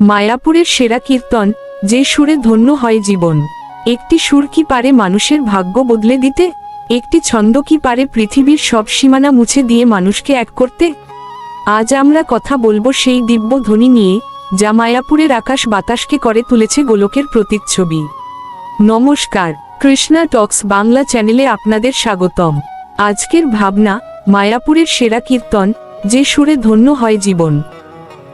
মায়াপুরের সেরা কীর্তন, যে সুরে ধন্য হয় জীবন। একটি সুর কি পারে মানুষের ভাগ্য বদলে দিতে? একটি ছন্দ কি পারে পৃথিবীর সব সীমানা মুছে দিয়ে মানুষকে এক করতে? আজ আমরা কথা বলব সেই দিব্য ধ্বনি নিয়ে, যা মায়াপুরের আকাশ বাতাসকে করে তুলেছে গোলকের প্রতিচ্ছবি। নমস্কার, কৃষ্ণা টক্স বাংলা চ্যানেলে আপনাদের স্বাগতম। আজকের ভাবনা, মায়াপুরের সেরা কীর্তন, যে সুরে ধন্য হয় জীবন।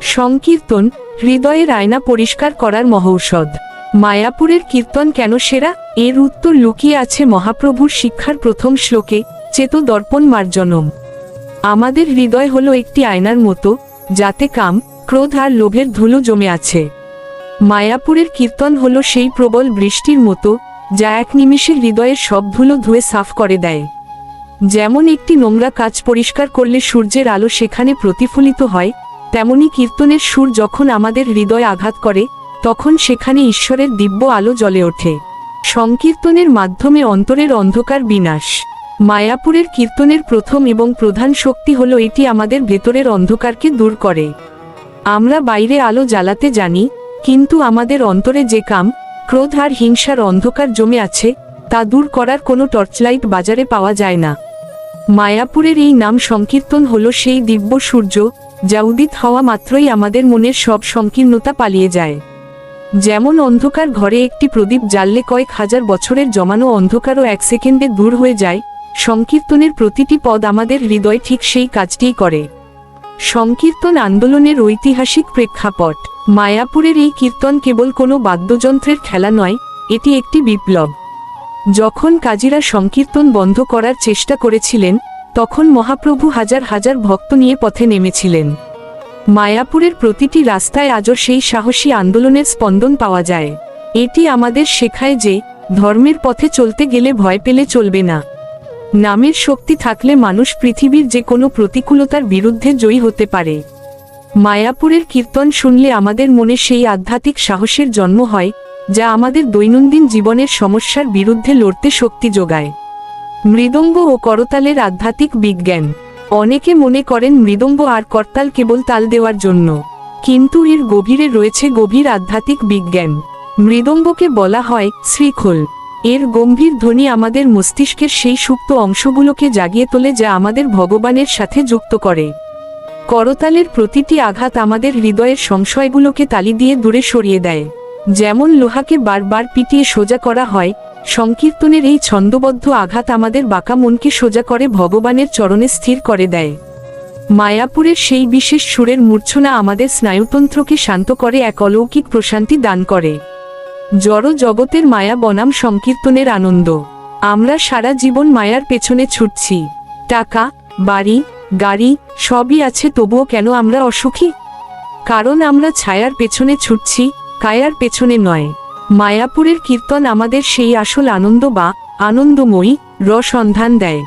সংকীর্তন হৃদয়ের আয়না পরিষ্কার করার মহৌষধ। মায়াপুরের কীর্তন কেন সেরা? এর উত্তর লুকিয়ে আছে মহাপ্রভুর শিক্ষার প্রথম শ্লোকে, চেত দর্পণ মার্জনম। আমাদের হৃদয় হলো একটি আয়নার মতো, যাতে কাম, ক্রোধ আর লোভের ধুলো জমে আছে। মায়াপুরের কীর্তন হলো সেই প্রবল বৃষ্টির মতো, যা এক নিমিষে হৃদয়ের সব ধুলো ধুয়ে সাফ করে দেয়। যেমন একটি নোংরা কাজ পরিষ্কার করলে সূর্যের আলো সেখানে প্রতিফলিত হয় তেমনি কীর্তনের সুর যখন আমাদের হৃদয় আঘাত করে, তখন সেখানে ঈশ্বরের দিব্য আলো জ্বলে ওঠে। সংকীর্তনের মাধ্যমে অন্তরের অন্ধকার বিনাশ। মায়াপুরের কীর্তনের প্রথম এবং প্রধান শক্তি হল এটি আমাদের ভেতরের অন্ধকারকে দূর করে। আমরা বাইরে আলো জ্বালাতে জানি, কিন্তু আমাদের অন্তরে যে কাম, ক্রোধ আর হিংসার অন্ধকার জমে আছে, তা দূর করার কোনো টর্চলাইট বাজারে পাওয়া যায় না। মায়াপুরের এই নাম সংকীর্তন হল সেই দিব্য সূর্য যা উদিত হওয়া মাত্রই আমাদের মনের সব সংকীর্ণতা পালিয়ে যায়। যেমন অন্ধকার ঘরে একটি প্রদীপ জ্বাললে কয়েক হাজার বছরের জমানো অন্ধকারও এক সেকেন্ডে দূর হয়ে যায়, সংকীর্তনের প্রতিটি পদ আমাদের হৃদয় ঠিক সেই কাজটিই করে। সংকীর্তন আন্দোলনের ঐতিহাসিক প্রেক্ষাপট। মায়াপুরের এই কীর্তন কেবল কোনো বাদ্যযন্ত্রের খেলা নয়, এটি একটি বিপ্লব। যখন কাজীরা সংকীর্তন বন্ধ করার চেষ্টা করেছিলেন তখন মহাপ্রভু হাজার হাজার ভক্ত নিয়ে পথে নেমেছিলেন। মায়াপুরের প্রতিটি রাস্তায় আজও সেই সাহসী আন্দোলনের স্পন্দন পাওয়া যায়। এটি আমাদের শেখায় যে, ধর্মের পথে চলতে গেলে ভয় পেলে চলবে না। নামের শক্তি থাকলে মানুষ পৃথিবীর যে কোনো প্রতিকূলতার বিরুদ্ধে জয়ী হতে পারে। মায়াপুরের কীর্তন শুনলে আমাদের মনে সেই আধ্যাত্মিক সাহসের জন্ম হয়, যা আমাদের দৈনন্দিন জীবনের সমস্যার বিরুদ্ধে লড়তে শক্তি যোগায়। মৃদঙ্গ ও করতালের আধ্যাত্মিক বিজ্ঞান। অনেকে মনে করেন মৃদঙ্গ আর করতাল কেবল তাল দেওয়ার জন্য। কিন্তু এর গভীরে রয়েছে গভীর আধ্যাত্মিক বিজ্ঞান। মৃদঙ্গকে বলা হয় শ্রীখোল। এর গম্ভীর ধ্বনি আমাদের মস্তিষ্কের সেই সুপ্ত অংশগুলোকে জাগিয়ে তোলে যা আমাদের ভগবানের সাথে যুক্ত করে। করতালের প্রতিটি আঘাত আমাদের হৃদয়ের সংশয়গুলোকে তালি দিয়ে দূরে সরিয়ে দেয়। যেমন লোহাকে বারবার পিটিয়ে সোজা করা হয়, সংকীর্তনের এই ছন্দবদ্ধ আঘাত আমাদের বাঁকা মনকে সোজা করে ভগবানের চরণে স্থির করে দেয়। মায়াপুরের সেই বিশেষ সুরের মূর্ছনা আমাদের স্নায়ুতন্ত্রকে শান্ত করে, এক অলৌকিক প্রশান্তি দান করে। জড় জগতের মায়া বনাম সংকীর্তনের আনন্দ। আমরা সারা জীবন মায়ার পেছনে ছুটছি। টাকা, বাড়ি, গাড়ি, সবই আছে, তবুও কেন আমরা অসুখী? কারণ আমরা ছায়ার পেছনে ছুটছি কায়ার পেছনে নয়। মায়াপুরের কীর্তন আমাদের সেই আসল আনন্দ বা আনন্দময়ী রসন্ধান দেয়।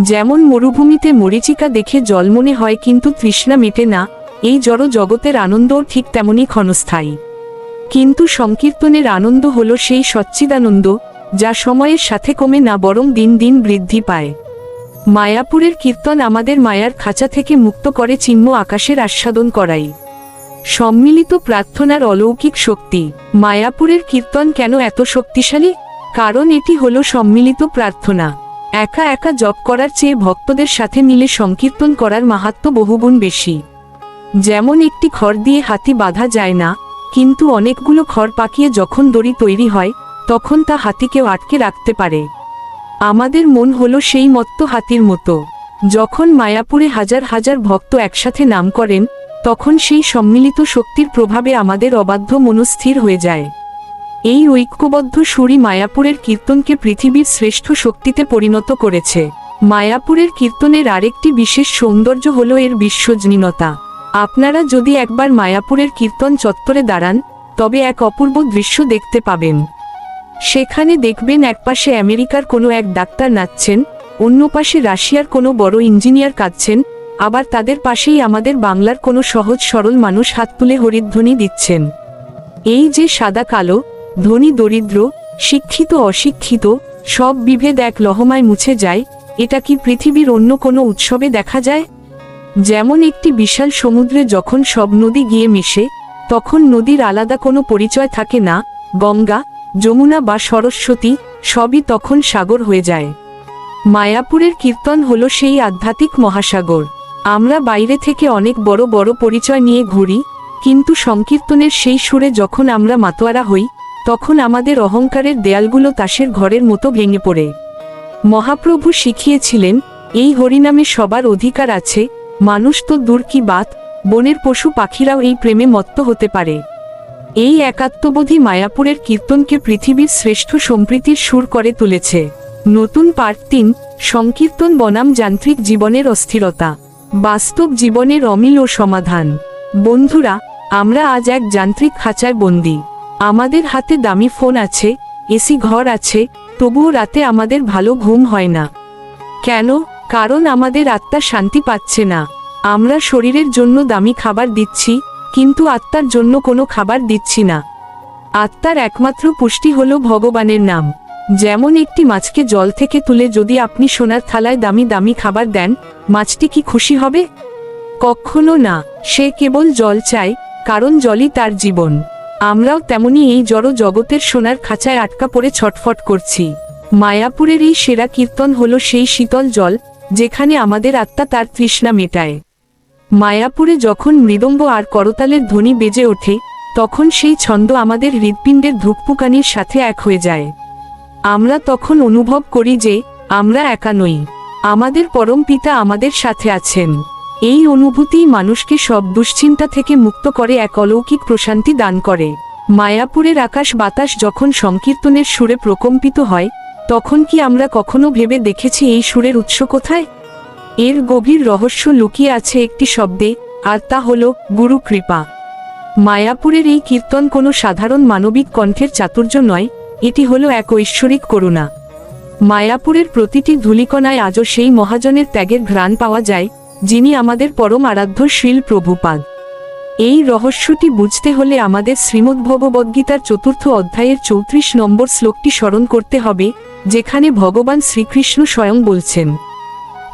যেমন মরুভূমিতে মরিচিকা দেখে জল মনে হয় কিন্তু তৃষ্ণা মেটে না, এই জড় জগতের আনন্দও ঠিক তেমনই ক্ষণস্থায়ী। কিন্তু সংকীর্তনের আনন্দ হল সেই সচ্চিদানন্দ, যা সময়ের সাথে কমে না বরং দিন দিন বৃদ্ধি পায়। মায়াপুরের কীর্তন আমাদের মায়ার খাঁচা থেকে মুক্ত করে চিহ্ন আকাশের আস্বাদন করাই সম্মিলিত প্রার্থনার অলৌকিক শক্তি। মায়াপুরের কীর্তন কেন এত শক্তিশালী? কারণ এটি হল সম্মিলিত প্রার্থনা। একা একা জপ করার চেয়ে ভক্তদের সাথে মিলে সংকীর্তন করার মাহাত্ম বহুগুণ বেশি। যেমন একটি খড় দিয়ে হাতি বাঁধা যায় না, কিন্তু অনেকগুলো খড় পাকিয়ে যখন দড়ি তৈরি হয়, তখন তা হাতিকেও আটকে রাখতে পারে। আমাদের মন হলো সেই মত্ত হাতির মতো। যখন মায়াপুরে হাজার হাজার ভক্ত একসাথে নাম করেন তখন সেই সম্মিলিত শক্তির প্রভাবে আমাদের অবাধ্য মনস্থির হয়ে যায়। এই ঐক্যবদ্ধ সুরি মায়াপুরের কীর্তনকে পৃথিবীর শ্রেষ্ঠ শক্তিতে পরিণত করেছে। মায়াপুরের কীর্তনের আরেকটি বিশেষ সৌন্দর্য হল এর বিশ্বজনীনতা। আপনারা যদি একবার মায়াপুরের কীর্তন চত্বরে দাঁড়ান, তবে এক অপূর্ব দৃশ্য দেখতে পাবেন। সেখানে দেখবেন একপাশে আমেরিকার কোনো এক ডাক্তার নাচছেন, অন্য পাশে রাশিয়ার কোনো বড় ইঞ্জিনিয়ার কাঁদছেন আবার তাদের পাশেই আমাদের বাংলার কোনো সহজ সরল মানুষ হাত তুলে হরিধ্বনি দিচ্ছেন। এই যে সাদা কালো, ধনী দরিদ্র, শিক্ষিত অশিক্ষিত, সব বিভেদ এক লহমায় মুছে যায়, এটা কি পৃথিবীর অন্য কোনো উৎসবে দেখা যায়? যেমন একটি বিশাল সমুদ্রে যখন সব নদী গিয়ে মিশে, তখন নদীর আলাদা কোনো পরিচয় থাকে না, গঙ্গা, যমুনা বা সরস্বতী, সবই তখন সাগর হয়ে যায়। মায়াপুরের কীর্তন হলো সেই আধ্যাত্মিক মহাসাগর। আমরা বাইরে থেকে অনেক বড় বড় পরিচয় নিয়ে ঘুরি, কিন্তু সংকীর্তনের সেই সুরে যখন আমরা মাতোয়ারা হই, তখন আমাদের অহংকারের দেয়ালগুলো তাসের ঘরের মতো ভেঙে পড়ে। মহাপ্রভু শিখিয়েছিলেন, এই হরিনামে সবার অধিকার আছে, মানুষ তো দূর কি বাত, বনের পশু পাখিরাও এই প্রেমে মত্ত হতে পারে। এই একাত্মবোধী মায়াপুরের কীর্তনকে পৃথিবীর শ্রেষ্ঠ সম্প্রীতির সুর করে তুলেছে। নতুন পার্ট তিন, সংকীর্তন বনাম যান্ত্রিক জীবনের অস্থিরতা। বাস্তব জীবনের অমিল ও সমাধান। বন্ধুরা, আমরা আজ এক যান্ত্রিক খাঁচায় বন্দি। আমাদের হাতে দামি ফোন আছে এসি ঘর আছে, তবুও রাতে আমাদের ভালো ঘুম হয় না। কেন? কারণ আমাদের আত্মা শান্তি পাচ্ছে না। আমরা শরীরের জন্য দামি খাবার দিচ্ছি, কিন্তু আত্মার জন্য কোনো খাবার দিচ্ছি না। আত্মার একমাত্র পুষ্টি হল ভগবানের নাম। যেমন একটি মাছকে জল থেকে তুলে যদি আপনি সোনার থালায় দামি দামি খাবার দেন, মাছটি কি খুশি হবে? কখনো না, সে কেবল জল চায়, কারণ জলই তার জীবন। আমরাও তেমনি এই জড় জগতের সোনার খাঁচায় আটকা পড়ে ছটফট করছি। মায়াপুরের এই সেরা কীর্তন হল সেই শীতল জল, যেখানে আমাদের আত্মা তার তৃষ্ণা মেটায়। মায়াপুরে যখন মৃদঙ্গ আর করতালের ধ্বনি বেজে ওঠে, তখন সেই ছন্দ আমাদের হৃৎপিণ্ডের ধুকপুকানির সাথে এক হয়ে যায়। আমরা তখন অনুভব করি যে, আমরা একা নই। আমাদের পরম পিতা আমাদের সাথে আছেন। এই অনুভূতিই মানুষকে সব দুশ্চিন্তা থেকে মুক্ত করে, এক অলৌকিক প্রশান্তি দান করে। মায়াপুরের আকাশ বাতাস যখন সংকীর্তনের সুরে প্রকম্পিত হয়, তখন কি আমরা কখনো ভেবে দেখেছি এই সুরের উৎস কোথায়? এর গভীর রহস্য লুকিয়ে আছে একটি শব্দে, আর তা হল গুরু কৃপা মায়াপুরের এই কীর্তন কোনো সাধারণ মানবিক কণ্ঠের চাতুর্য নয় এটি হলো এক ঐশ্বরিক করুণা। মায়াপুরের প্রতিটি ধূলিকণায় আজও সেই মহাজনের ত্যাগের ঘ্রাণ পাওয়া যায়, যিনি আমাদের পরম আরাধ্য শ্রীল প্রভুপাদ। এই রহস্যটি বুঝতে হলে আমাদের শ্রীমদ্ ভগবদ্গীতার চতুর্থ অধ্যায়ের চৌত্রিশ নম্বর শ্লোকটি স্মরণ করতে হবে, যেখানে ভগবান শ্রীকৃষ্ণ স্বয়ং বলছেন,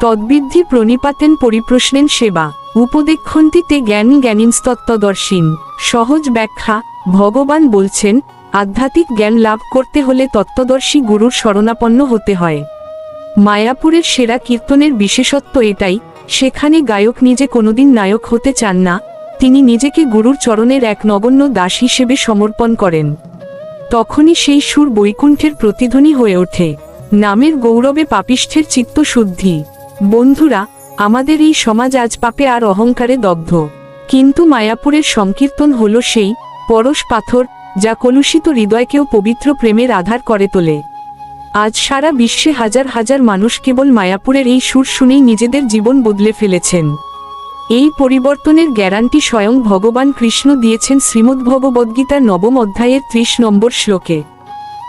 তদ্বিদ্ধি প্রণিপাতেন পরিপ্রশ্নেন সেবা উপদেক্ষন্তিতে জ্ঞান জ্ঞানীনস্তত্ত্বদর্শীন, সহজ ব্যাখ্যা, ভগবান বলছেন আধ্যাত্মিক জ্ঞান লাভ করতে হলে তত্ত্বদর্শী গুরুর শরণাপন্ন হতে হয়। মায়াপুরের সেরা কীর্তনের বিশেষত্ব এটাই, সেখানে গায়ক নিজে কোনোদিন নায়ক হতে চান না, তিনি নিজেকে গুরুর চরণের এক নগণ্য দাস হিসেবে সমর্পণ করেন। তখনই সেই সুর বৈকুণ্ঠের প্রতিধ্বনি হয়ে ওঠে। নামের গৌরবে পাপিষ্ঠের চিত্ত শুদ্ধি। বন্ধুরা, আমাদের এই সমাজ আজ পাপে আর অহংকারে দগ্ধ। কিন্তু মায়াপুরের সংকীর্তন হল সেই পরশ পাথর যা কলুষিত হৃদয়কেও পবিত্র প্রেমের আধার করে তোলে। আজ সারা বিশ্বে হাজার হাজার মানুষ কেবল মায়াপুরের এই সুর শুনেই নিজেদের জীবন বদলে ফেলেছেন। এই পরিবর্তনের গ্যারান্টি স্বয়ং ভগবান কৃষ্ণ দিয়েছেন শ্রীমদ্ভগবদ্গীতার নবম অধ্যায়ের ত্রিশ নম্বর শ্লোকে।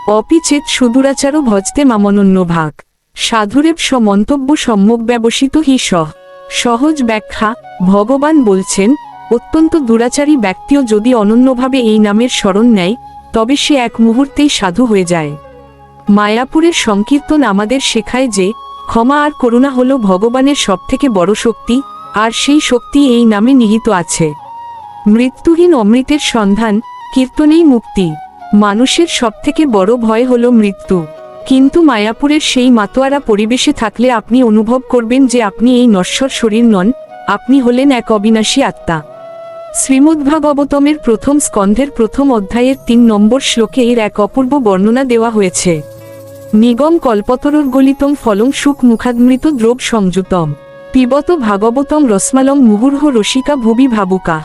অপিচেত সুদূরাচারও ভজতে মামনন্য ভাগ। সাধুরেব মন্তব্য সম্যক ব্যবসিত হি সহ। সহজ ব্যাখ্যা, ভগবান বলছেন অত্যন্ত দুরাচারী ব্যক্তিও যদি অনন্যভাবে এই নামের স্মরণ নেয়, তবে সে এক মুহূর্তেই সাধু হয়ে যায়। মায়াপুরের সংকীর্তন আমাদের শেখায় যে, ক্ষমা আর করুণা হল ভগবানের সবথেকে বড় শক্তি, আর সেই শক্তি এই নামে নিহিত আছে। মৃত্যুহীন অমৃতের সন্ধান, কীর্তনেই মুক্তি। মানুষের সবথেকে বড় ভয় হল মৃত্যু। কিন্তু মায়াপুরের সেই মাতোয়ারা পরিবেশে থাকলে আপনি অনুভব করবেন যে আপনি এই নশ্বর শরীর নন, আপনি হলেন এক অবিনাশী আত্মা। শ্রীমদ্ভাগবতমের প্রথম স্কন্ধের প্রথম অধ্যায়ের তিন নম্বর শ্লোকে এর এক অপূর্ব বর্ণনা দেওয়া হয়েছে। নিগম কল্পতরর গলিতম ফলং সুখ মুখাদমৃত দ্রব সংযুতম। পিবত ভাগবতম রসমালং মুহুর্হ রসিকা ভুবি ভাবুকা।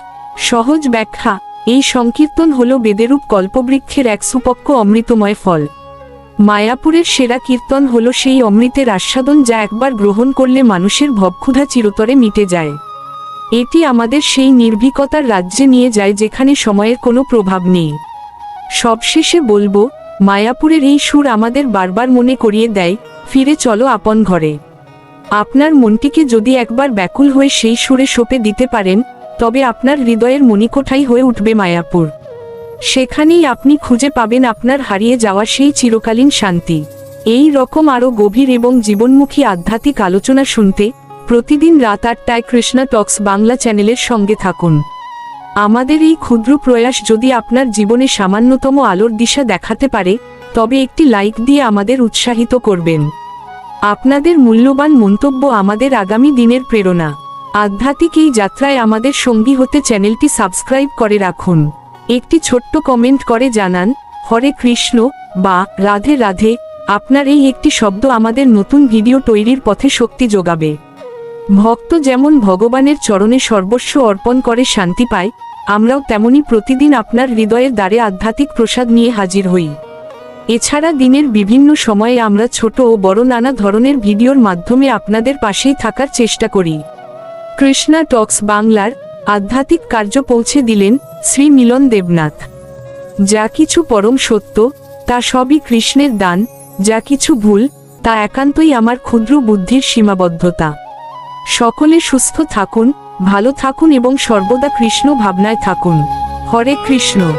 সহজ ব্যাখ্যা, এই সংকীর্তন হল বেদেরূপ কল্পবৃক্ষের এক সুপক্ষ অমৃতময় ফল। মায়াপুরের সেরা কীর্তন হল সেই অমৃতের আস্বাদন যা একবার গ্রহণ করলে মানুষের ভবক্ষুধা চিরতরে মিটে যায়। এটি আমাদের সেই নির্ভীকতার রাজ্যে নিয়ে যায় যেখানে সময়ের কোনো প্রভাব নেই। সবশেষে বলব, মায়াপুরের এই সুর আমাদের বারবার মনে করিয়ে দেয়, ফিরে চলো আপন ঘরে। আপনার মনটিকে যদি একবার ব্যাকুল হয়ে সেই সুরে সোপে দিতে পারেন, তবে আপনার হৃদয়ের মণিকোঠাই হয়ে উঠবে মায়াপুর। সেখানেই আপনি খুঁজে পাবেন আপনার হারিয়ে যাওয়া সেই চিরকালীন শান্তি। এই রকম আরও গভীর এবং জীবনমুখী আধ্যাত্মিক আলোচনা শুনতে প্রতিদিন রাত আটটায় কৃষ্ণা টক্স বাংলা চ্যানেলের সঙ্গে থাকুন। আমাদের এই ক্ষুদ্র প্রয়াস যদি আপনার জীবনে সামান্যতম আলোর দিশা দেখাতে পারে, তবে একটি লাইক দিয়ে আমাদের উৎসাহিত করবেন। আপনাদের মূল্যবান মন্তব্য আমাদের আগামী দিনের প্রেরণা। আধ্যাত্মিক এই যাত্রায় আমাদের সঙ্গী হতে চ্যানেলটি সাবস্ক্রাইব করে রাখুন। একটি ছোট্ট কমেন্ট করে জানান, হরে কৃষ্ণ বা রাধে রাধে আপনার এই একটি শব্দ আমাদের নতুন ভিডিও তৈরির পথে শক্তি যোগাবে। ভক্ত যেমন ভগবানের চরণে সর্বস্ব অর্পণ করে শান্তি পায়, আমরাও তেমনি প্রতিদিন আপনার হৃদয়ের দ্বারে আধ্যাত্মিক প্রসাদ নিয়ে হাজির হই। এছাড়া দিনের বিভিন্ন সময়ে আমরা ছোট ও বড় নানা ধরনের ভিডিওর মাধ্যমে আপনাদের পাশেই থাকার চেষ্টা করি। কৃষ্ণা টক্স বাংলার আধ্যাত্মিক কার্য পৌঁছে দিলেন শ্রী মিলন দেবনাথ। যা কিছু পরম সত্য, তা সবই কৃষ্ণের দান, যা কিছু ভুল, তা একান্তই আমার ক্ষুদ্র বুদ্ধির সীমাবদ্ধতা। সকলে সুস্থ থাকুন, ভালো থাকুন এবং সর্বদা কৃষ্ণ ভাবনায় থাকুন। হরে কৃষ্ণ।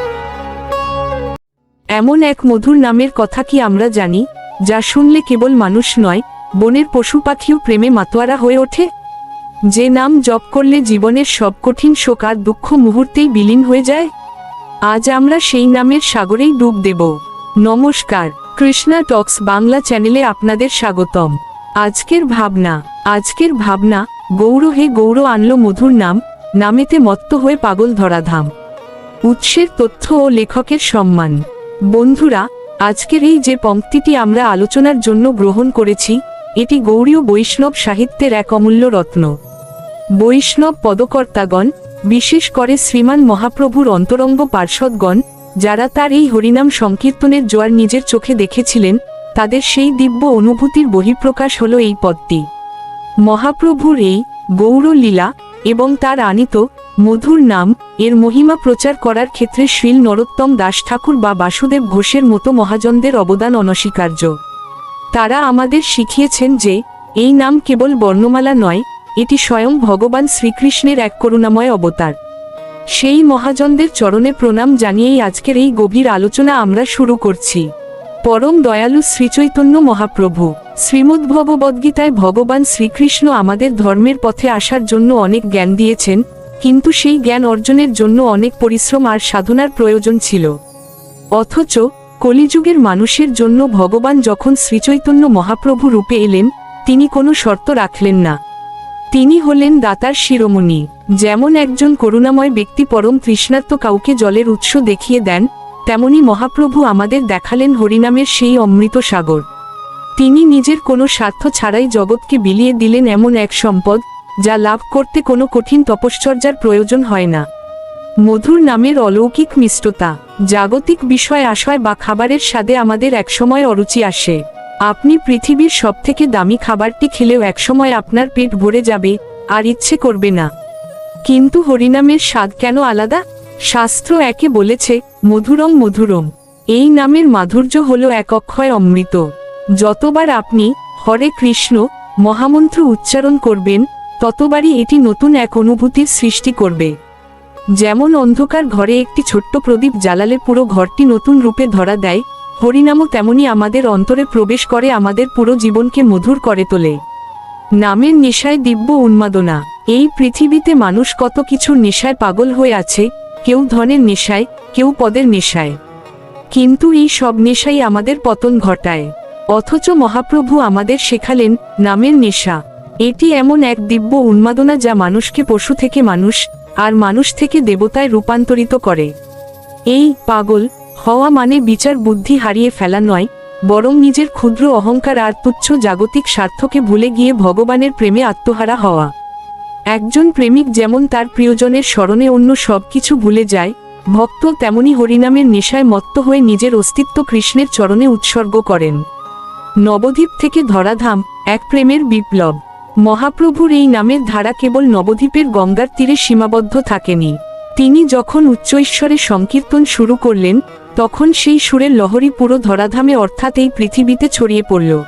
এমন এক মধুর নামের কথা কি আমরা জানি, যা শুনলে কেবল মানুষ নয়, বনের পশু পাখিও প্রেমে মাতোয়ারা হয়ে ওঠে? যে নাম জপ করলে জীবনের সব কঠিন শোক আর দুঃখ মুহূর্তেই বিলীন হয়ে যায়? আজ আমরা সেই নামের সাগরেই ডুব দেব। নমস্কার। কৃষ্ণা টক্স বাংলা চ্যানেলে আপনাদের স্বাগতম। আজকের ভাবনা আজকের ভাবনা গৌর হে গৌর আনল মধুর নাম, নামেতে মত্ত হয়ে পাগল ধরাধাম। উৎসের তথ্য ও লেখকের সম্মান। বন্ধুরা, আজকের এই যে পংক্তিটি আমরা আলোচনার জন্য গ্রহণ করেছি, এটি গৌরীয় বৈষ্ণব সাহিত্যের এক অমূল্য রত্ন। বৈষ্ণব পদকর্তাগণ, বিশেষ করে শ্রীমান মহাপ্রভুর অন্তরঙ্গ পার্ষদগণ যারা তার এই হরিনাম সংকীর্তনের জোয়ার নিজের চোখে দেখেছিলেন তাদের সেই দিব্য অনুভূতির বহিঃপ্রকাশ হল এই পদটি। মহাপ্রভুর এই গৌরলীলা এবং তার আনিত মধুর নাম, এর মহিমা প্রচার করার ক্ষেত্রে শ্রীল নরোত্তম দাস ঠাকুর বা বাসুদেব ঘোষের মতো মহাজনদের অবদান অনস্বীকার্য। তারা আমাদের শিখিয়েছেন যে, এই নাম কেবল বর্ণমালা নয়, এটি স্বয়ং ভগবান শ্রীকৃষ্ণের এক করুণাময় অবতার। সেই মহাজনদের চরণে প্রণাম জানিয়েই আজকের এই গভীর আলোচনা আমরা শুরু করছি। পরম দয়ালু শ্রীচৈতন্য মহাপ্রভু শ্রীমদ্ভগবদ্গীতায় ভগবান শ্রীকৃষ্ণ আমাদের ধর্মের পথে আসার জন্য অনেক জ্ঞান দিয়েছেন, কিন্তু সেই জ্ঞান অর্জনের জন্য অনেক পরিশ্রম আর সাধনার প্রয়োজন ছিল। অথচ, কলিযুগের মানুষের জন্য ভগবান যখন শ্রীচৈতন্য মহাপ্রভু রূপে এলেন, তিনি কোনো শর্ত রাখলেন না। তিনি হলেন দাতার শিরোমণি, যেমন একজন করুণাময় ব্যক্তি পরম তৃষ্ণার্ত কাউকে জলের উৎস দেখিয়ে দেন তেমনি মহাপ্রভু আমাদের দেখালেন হরিনামের সেই অমৃত সাগর। তিনি নিজের কোনো স্বার্থ ছাড়াই জগৎকে বিলিয়ে দিলেন এমন এক সম্পদ, যা লাভ করতে কোনো কঠিন তপশ্চর্যার প্রয়োজন হয় না। মধুর নামের অলৌকিক মিষ্টতা, জাগতিক বিষয় আশয় বা খাবারের স্বাদে আমাদের একসময় অরুচি আসে। আপনি পৃথিবীর সবথেকে দামি খাবারটি খেলেও একসময় আপনার পেট ভরে যাবে, আর ইচ্ছে করবে না। কিন্তু হরিনামের স্বাদ কেন আলাদা? শাস্ত্র একে বলেছে মধুরম মধুরম। এই নামের মাধুর্য হল এক অক্ষয় অমৃত। যতবার আপনি হরে কৃষ্ণ মহামন্ত্র উচ্চারণ করবেন, ততবারই এটি নতুন এক অনুভূতির সৃষ্টি করবে। যেমন অন্ধকার ঘরে একটি ছোট্ট প্রদীপ জ্বালালে পুরো ঘরটি নতুন রূপে ধরা দেয়, হরিনামও তেমনি আমাদের অন্তরে প্রবেশ করে আমাদের পুরো জীবনকে মধুর করে তোলে। নামের নেশায় দিব্য উন্মাদনা। এই পৃথিবীতে মানুষ কত কিছুর নেশায় পাগল হয়ে আছে কেউ ধনের নেশায়, কেউ পদের নেশায়। কিন্তু এই সব নেশাই আমাদের পতন ঘটায়। অথচ মহাপ্রভু আমাদের শেখালেন, নামের নেশা। এটি এমন এক দিব্য উন্মাদনা যা মানুষকে পশু থেকে মানুষ, আর মানুষ থেকে দেবতায় রূপান্তরিত করে। এই, পাগল, হওয়া মানে বিচার বুদ্ধি হারিয়ে ফেলা নয়, বরং নিজের ক্ষুদ্র অহংকার আর তুচ্ছ জাগতিক স্বার্থকে ভুলে গিয়ে ভগবানের প্রেমে আত্মহারা হওয়া। একজন প্রেমিক যেমন তার প্রিয়জনের স্মরণে অন্য সব কিছু ভুলে যায়, ভক্ত তেমনি হরিনামের নেশায় মত্ত হয়ে নিজের অস্তিত্ব কৃষ্ণের চরণে উৎসর্গ করেন। নবদ্বীপ থেকে ধরাধাম, এক প্রেমের বিপ্লব। মহাপ্রভুর এই নামের ধারা কেবল নবদ্বীপের গঙ্গার তীরে সীমাবদ্ধ থাকেনি। তিনি যখন উচ্চ উচ্চৈশ্বরে সংকীর্তন শুরু করলেন, তখন সেই সুরের লহরী পুরো ধরাধামে অর্থাৎ এই পৃথিবীতে ছড়িয়ে পড়ল।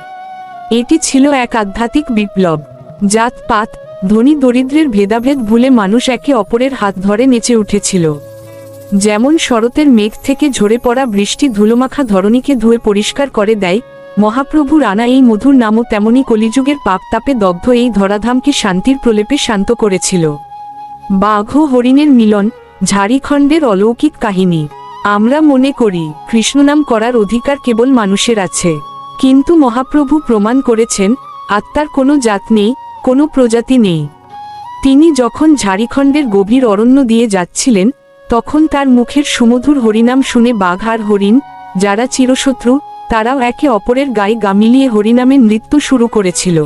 এটি ছিল এক আধ্যাত্মিক বিপ্লব। জাতপাত ধনী দরিদ্রের ভেদাভেদ ভুলে মানুষ একে অপরের হাত ধরে নেচে উঠেছিল। যেমন শরতের মেঘ থেকে ঝরে পড়া বৃষ্টি ধুলোমাখা ধরণীকে ধুয়ে পরিষ্কার করে দেয় মহাপ্রভুর আনা এই মধুর নামও তেমনি কলিযুগের পাপ তাপে দগ্ধ এই ধরাধামকে শান্তির প্রলেপে শান্ত করেছিল। বাঘ হরিণের মিলন, ঝাড়িখণ্ডের অলৌকিক কাহিনী। আমরা মনে করি, কৃষ্ণনাম করার অধিকার কেবল মানুষের আছে। কিন্তু মহাপ্রভু প্রমাণ করেছেন, আত্মার কোনো জাত নেই কোনো প্রজাতি নেই। তিনি যখন ঝাড়িখণ্ডের গভীর অরণ্য দিয়ে যাচ্ছিলেন, তখন তার মুখের সুমধুর হরিনাম শুনে বাঘ আর হরিণ, যারা চিরশত্রু, তারাও একে অপরের গায়ে গা মিলিয়ে হরিনামের নৃত্য শুরু করেছিল।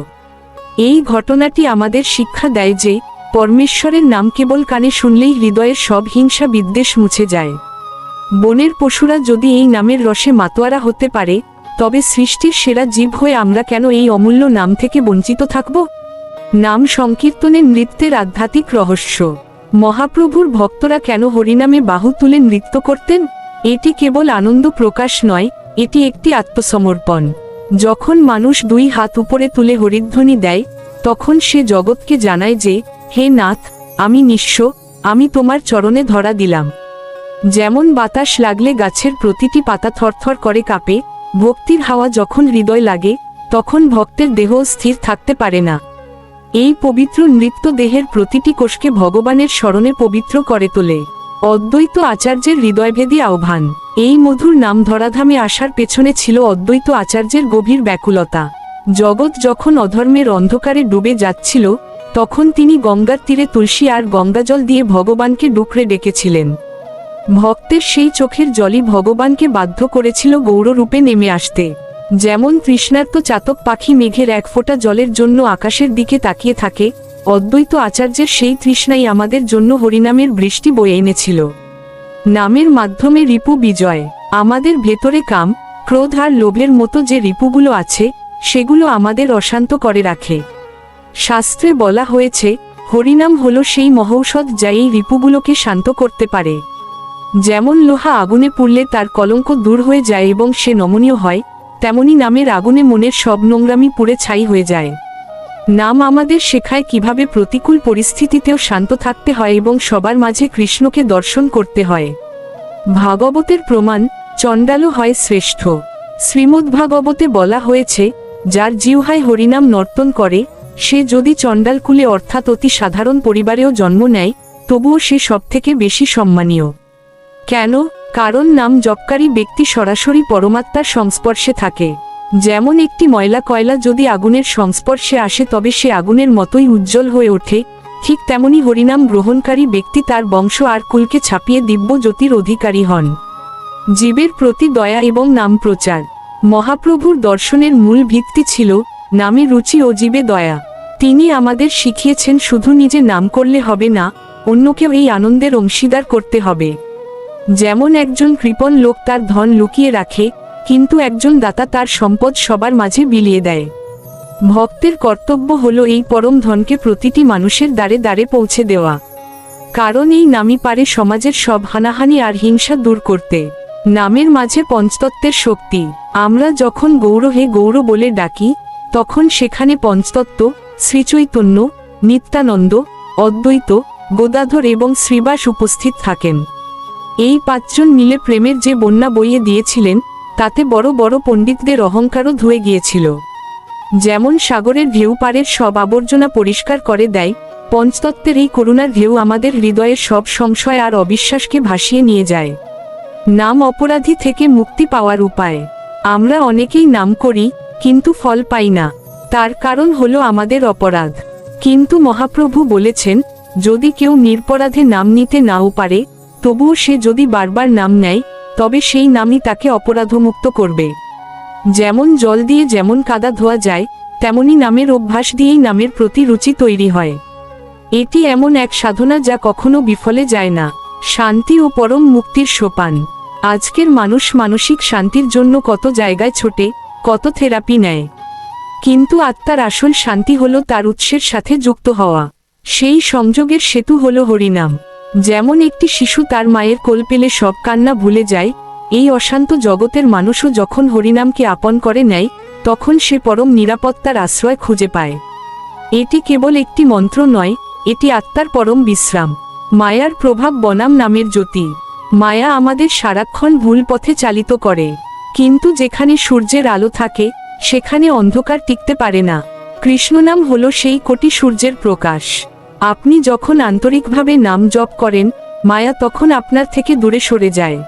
এই ঘটনাটি আমাদের শিক্ষা দেয় যে, পরমেশ্বরের নাম কেবল কানে শুনলেই হৃদয়ের সব হিংসা বিদ্বেষ মুছে যায়। বনের পশুরা যদি এই নামের রসে মাতোয়ারা হতে পারে, তবে সৃষ্টির সেরা জীব হয়ে আমরা কেন এই অমূল্য নাম থেকে বঞ্চিত থাকব? নাম সংকীর্তনের নৃত্যের আধ্যাত্মিক রহস্য। মহাপ্রভুর ভক্তরা কেন হরিনামে বাহু তুলে নৃত্য করতেন? এটি কেবল আনন্দ প্রকাশ নয়, এটি একটি আত্মসমর্পণ। যখন মানুষ দুই হাত উপরে তুলে হরিধ্বনি দেয়, তখন সে জগৎকে জানায় যে, হে নাথ, আমি নিঃস্ব, আমি তোমার চরণে ধরা দিলাম। যেমন বাতাস লাগলে গাছের প্রতিটি পাতা থরথর করে কাঁপে, ভক্তির হাওয়া যখন হৃদয় লাগে, তখন ভক্তের দেহ স্থির থাকতে পারে না। পবিত্র নৃত্য দেহের প্রতিটি কোষকে ভগবানের স্মরণে পবিত্র করে তোলে। অদ্বৈত আচার্যের হৃদয়ভেদী আহ্বান। এই মধুর নাম ধরাধামে আসার পেছনে ছিল অদ্বৈত আচার্যের গভীর ব্যাকুলতা। জগৎ যখন অধর্মের অন্ধকারে ডুবে যাচ্ছিল, তখন তিনি গঙ্গার তীরে তুলসী আর গঙ্গাজল দিয়ে ভগবানকে ডুকরে ডেকেছিলেন। ভক্তের সেই চোখের জলই ভগবানকে বাধ্য করেছিল গৌররূপে নেমে আসতে। যেমন তৃষ্ণার্ত চাতক পাখি মেঘের এক ফোঁটা জলের জন্য আকাশের দিকে তাকিয়ে থাকে, অদ্বৈত আচার্যের সেই তৃষ্ণাই আমাদের জন্য হরিনামের বৃষ্টি বয়ে এনেছিল। নামের মাধ্যমে রিপু বিজয়। আমাদের ভেতরে কাম, ক্রোধ আর লোভের মতো যে রিপুগুলো আছে, সেগুলো আমাদের অশান্ত করে রাখে। শাস্ত্রে বলা হয়েছে, হরিনাম হল সেই মহৌষধ যা এই রিপুগুলোকে শান্ত করতে পারে। যেমন লোহা আগুনে পুড়লে তার কলঙ্ক দূর হয়ে যায় এবং সে নমনীয় হয় তেমনি নামের আগুনে মনের সব নোংরামি পুড়ে ছাই হয়ে যায়। নাম আমাদের শেখায় কীভাবে প্রতিকূল পরিস্থিতিতেও শান্ত থাকতে হয় এবং সবার মাঝে কৃষ্ণকে দর্শন করতে হয়। ভাগবতের প্রমাণ চণ্ডালও হয় শ্রেষ্ঠ। শ্রীমদ্ভাগবতে বলা হয়েছে, যার জিহ্বায় হরিনাম নর্তন করে, সে যদি চণ্ডালকুলে অর্থাৎ অতি সাধারণ পরিবারেও জন্ম নেয়, তবুও সে সবথেকে বেশি সম্মানীয়। কেন? কারণ নাম জপকারী ব্যক্তি সরাসরি পরমাত্মার সংস্পর্শে থাকে। যেমন একটি ময়লা কয়লা যদি আগুনের সংস্পর্শে আসে তবে সে আগুনের মতোই উজ্জ্বল হয়ে ওঠে, ঠিক তেমনি হরিনাম গ্রহণকারী ব্যক্তি তার বংশ আর কুলকে ছাপিয়ে দিব্য জ্যোতির অধিকারী হন। জীবের প্রতি দয়া এবং নাম প্রচার। মহাপ্রভুর দর্শনের মূল ভিত্তি ছিল নামে রুচি ও জীবে দয়া। তিনি আমাদের শিখিয়েছেন শুধু নিজে নাম করলে হবে না, অন্যকেও এই আনন্দের অংশীদার করতে হবে। যেমন একজন কৃপণ লোক তার ধন লুকিয়ে রাখে, কিন্তু একজন দাতা তার সম্পদ সবার মাঝে বিলিয়ে দেয়। ভক্তের কর্তব্য হল এই পরম ধনকে প্রতিটি মানুষের দ্বারে দ্বারে পৌঁছে দেওয়া। কারণ এই নামই পারে সমাজের সব হানাহানি আর হিংসা দূর করতে। নামের মাঝে পঞ্চতত্ত্বের শক্তি। আমরা যখন গৌর হে গৌর বলে ডাকি, তখন সেখানে পঞ্চতত্ত্ব, শ্রীচৈতন্য, নিত্যানন্দ, অদ্বৈত, গোদাধর এবং শ্রীবাস উপস্থিত থাকেন। এই পাঁচজন মিলে প্রেমের যে বন্যা বইয়ে দিয়েছিলেন, তাতে বড় বড় পণ্ডিতদের অহংকারও ধুয়ে গিয়েছিল। যেমন সাগরের ঢেউ পারের সব আবর্জনা পরিষ্কার করে দেয়, পঞ্চতত্ত্বের এই করুণার ঢেউ আমাদের হৃদয়ের সব সংশয় আর অবিশ্বাসকে ভাসিয়ে নিয়ে যায়। নাম অপরাধী থেকে মুক্তি পাওয়ার উপায়। আমরা অনেকেই নাম করি, কিন্তু ফল পাই না। তার কারণ হলো আমাদের অপরাধ। কিন্তু মহাপ্রভু বলেছেন, যদি কেউ নিরপরাধে নাম নিতে নাও পারে তবুও সে যদি বারবার নাম নেয়, তবে সেই নামই তাকে অপরাধমুক্ত করবে। যেমন জল দিয়ে যেমন কাদা ধোয়া যায়, তেমনি নামের অভ্যাস দিয়েই নামের প্রতি রুচি তৈরি হয়। এটি এমন এক সাধনা যা কখনো বিফলে যায় না। শান্তি ও পরম মুক্তির সোপান। আজকের মানুষ মানসিক শান্তির জন্য কত জায়গায় ছোটে, কত থেরাপি নেয়। কিন্তু আত্মার আসল শান্তি হলো তার উৎসের সাথে যুক্ত হওয়া। সেই সংযোগের সেতু হলো হরিনাম। যেমন একটি শিশু তার মায়ের কোল পেলে সব কান্না ভুলে যায়, এই অশান্ত জগতের মানুষও যখন হরিনামকে আপন করে নেয়, তখন সে পরম নিরাপত্তার আশ্রয় খুঁজে পায়। এটি কেবল একটি মন্ত্র নয়, এটি আত্মার পরম বিশ্রাম। মায়ার প্রভাব বনাম নামের জ্যোতি। মায়া আমাদের সারাক্ষণ ভুল পথে চালিত করে। কিন্তু যেখানে সূর্যের আলো থাকে, সেখানে অন্ধকার টিকতে পারে না। কৃষ্ণনাম হল সেই কোটি সূর্যের প্রকাশ। আপনি যখন আন্তরিকভাবে নাম জপ করেন, মায়া তখন আপনার থেকে দূরে সরে যায়।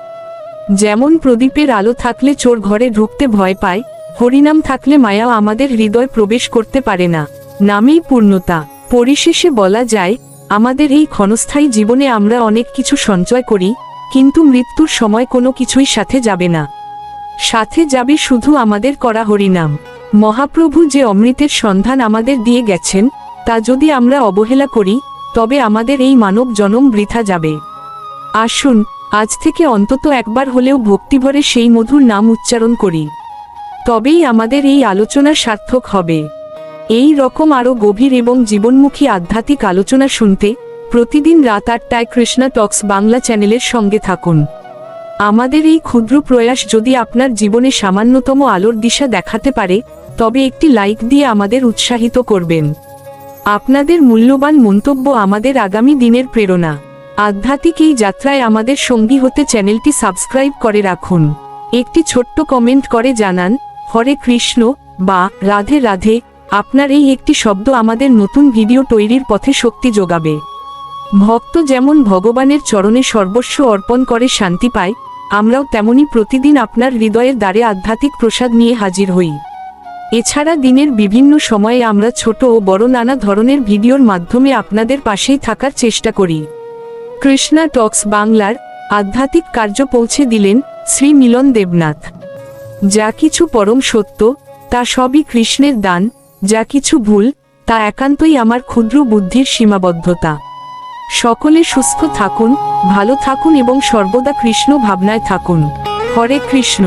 যেমন প্রদীপের আলো থাকলে চোর ঘরে ঢুকতে ভয় পায়, হরিনাম থাকলে মায়া আমাদের হৃদয় প্রবেশ করতে পারে না। নামেই পূর্ণতা। পরিশেষে বলা যায়, আমাদের এই ক্ষণস্থায়ী জীবনে আমরা অনেক কিছু সঞ্চয় করি, কিন্তু মৃত্যুর সময় কোনো কিছুই সাথে যাবে না। সাথে যাবে শুধু আমাদের করা হরিনাম। মহাপ্রভু যে অমৃতের সন্ধান আমাদের দিয়ে গেছেন তা যদি আমরা অবহেলা করি, তবে আমাদের এই মানব জনম বৃথা যাবে। আসুন, আজ থেকে অন্তত একবার হলেও ভক্তিভরে সেই মধুর নাম উচ্চারণ করি। তবেই আমাদের এই আলোচনা সার্থক হবে। এই রকম আরও গভীর এবং জীবনমুখী আধ্যাত্মিক আলোচনা শুনতে প্রতিদিন রাত আটটায় কৃষ্ণা টক্স বাংলা চ্যানেলের সঙ্গে থাকুন। আমাদের এই ক্ষুদ্র প্রয়াস যদি আপনার জীবনে সামান্যতম আলোর দিশা দেখাতে পারে, তবে একটি লাইক দিয়ে আমাদের উৎসাহিত করবেন। আপনাদের মূল্যবান মন্তব্য আমাদের আগামী দিনের প্রেরণা। আধ্যাত্মিক এই যাত্রায় আমাদের সঙ্গী হতে চ্যানেলটি সাবস্ক্রাইব করে রাখুন। একটি ছোট্ট কমেন্ট করে জানান, হরে কৃষ্ণ বা রাধে রাধে আপনার এই একটি শব্দ আমাদের নতুন ভিডিও তৈরির পথে শক্তি যোগাবে। ভক্ত যেমন ভগবানের চরণে সর্বস্ব অর্পণ করে শান্তি পায়, আমরাও তেমনি প্রতিদিন আপনার হৃদয়ের দ্বারে আধ্যাত্মিক প্রসাদ নিয়ে হাজির হই। এছাড়া দিনের বিভিন্ন সময়ে আমরা ছোট ও বড় নানা ধরনের ভিডিওর মাধ্যমে আপনাদের পাশেই থাকার চেষ্টা করি। কৃষ্ণা টক্স বাংলার আধ্যাত্মিক কার্য পৌঁছে দিলেন শ্রী মিলন দেবনাথ। যা কিছু পরম সত্য, তা সবই কৃষ্ণের দান, যা কিছু ভুল, তা একান্তই আমার ক্ষুদ্র বুদ্ধির সীমাবদ্ধতা। সকলে সুস্থ থাকুন, ভালো থাকুন এবং সর্বদা কৃষ্ণ ভাবনায় থাকুন। হরে কৃষ্ণ।